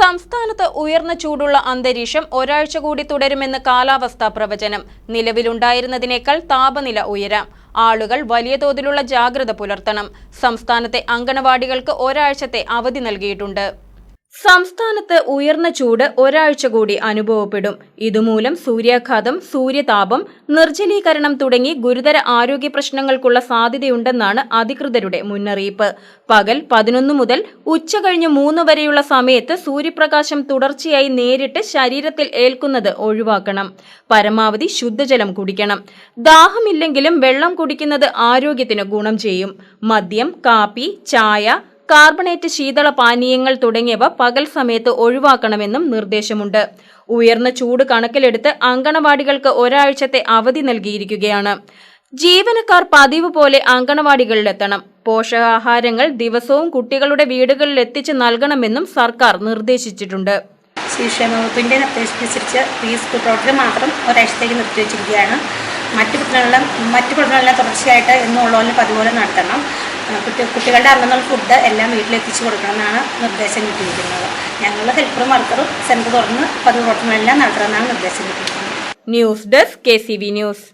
സംസ്ഥാനത്ത് ഉയർന്ന ചൂടുള്ള അന്തരീക്ഷം ഒരാഴ്ച കൂടി തുടരുമെന്ന് കാലാവസ്ഥാ പ്രവചനം. നിലവിലുണ്ടായിരുന്നതിനേക്കാൾ താപനില ഉയരാം. ആളുകൾ വലിയ തോതിലുള്ള ജാഗ്രത പുലർത്തണം. സംസ്ഥാനത്തെ അങ്കണവാടികൾക്ക് ഒരാഴ്ചത്തെ അവധി നൽകിയിട്ടുണ്ട്. സംസ്ഥാനത്ത് ഉയർന്ന ചൂട് ഒരാഴ്ച കൂടി അനുഭവപ്പെടും. ഇതുമൂലം സൂര്യാഘാതം സൂര്യതാപം നിർജലീകരണം തുടങ്ങി ഗുരുതര ആരോഗ്യ പ്രശ്നങ്ങൾക്കുള്ള സാധ്യതയുണ്ടെന്നാണ് അധികൃതരുടെ മുന്നറിയിപ്പ്. പകൽ പതിനൊന്ന് മുതൽ ഉച്ച കഴിഞ്ഞ് മൂന്ന് വരെയുള്ള സമയത്ത് സൂര്യപ്രകാശം തുടർച്ചയായി നേരിട്ട് ശരീരത്തിൽ ഏൽക്കുന്നത് ഒഴിവാക്കണം. പരമാവധി ശുദ്ധജലം കുടിക്കണം. ദാഹമില്ലെങ്കിലും വെള്ളം കുടിക്കുന്നത് ആരോഗ്യത്തിന് ഗുണം ചെയ്യും. മദ്യം കാപ്പി ചായ കാർബണേറ്റ് ശീതള പാനീയങ്ങൾ തുടങ്ങിയവ പകൽ സമയത്ത് ഒഴിവാക്കണമെന്നും നിർദ്ദേശമുണ്ട്. ഉയർന്ന ചൂട് കണക്കിലെടുത്ത് അങ്കണവാടികൾക്ക് ഒരാഴ്ചത്തെ അവധി നൽകിയിരിക്കുകയാണ്. ജീവനക്കാർ പതിവ് പോലെ അങ്കണവാടികളിലെത്തണം. പോഷകാഹാരങ്ങൾ ദിവസവും കുട്ടികളുടെ വീടുകളിൽ എത്തിച്ച് നൽകണമെന്നും സർക്കാർ നിർദ്ദേശിച്ചിട്ടുണ്ട്. ശിക്ഷണ വകുപ്പിന്റെ നിർദ്ദേശമനുസരിച്ച് പ്രീ സ്കൂൾ മാത്രം ഒരാഴ്ചത്തേക്ക് നിർത്തിവെച്ചിരിക്കുകയാണ്. മറ്റു പ്രശ്നങ്ങളെല്ലാം മറ്റു പ്രശ്നങ്ങളെല്ലാം തുടർച്ചയായിട്ട് എന്നുള്ളതിൽ പതിപോലെ നടത്തണം. കുട്ടികളുടെ അന്നുള്ള ഫുഡ് എല്ലാം വീട്ടിലെത്തിച്ചു കൊടുക്കണം എന്നാണ് നിർദ്ദേശം കിട്ടിയിരിക്കുന്നത്. ഞങ്ങൾ ഹെൽപ്പറും വർക്കറും സെന്റർ തുറന്ന് പതിവ് പ്രവർത്തനങ്ങളെല്ലാം നടത്തണമെന്നാണ് നിർദ്ദേശം കിട്ടിയിരിക്കുന്നത്. News desk K news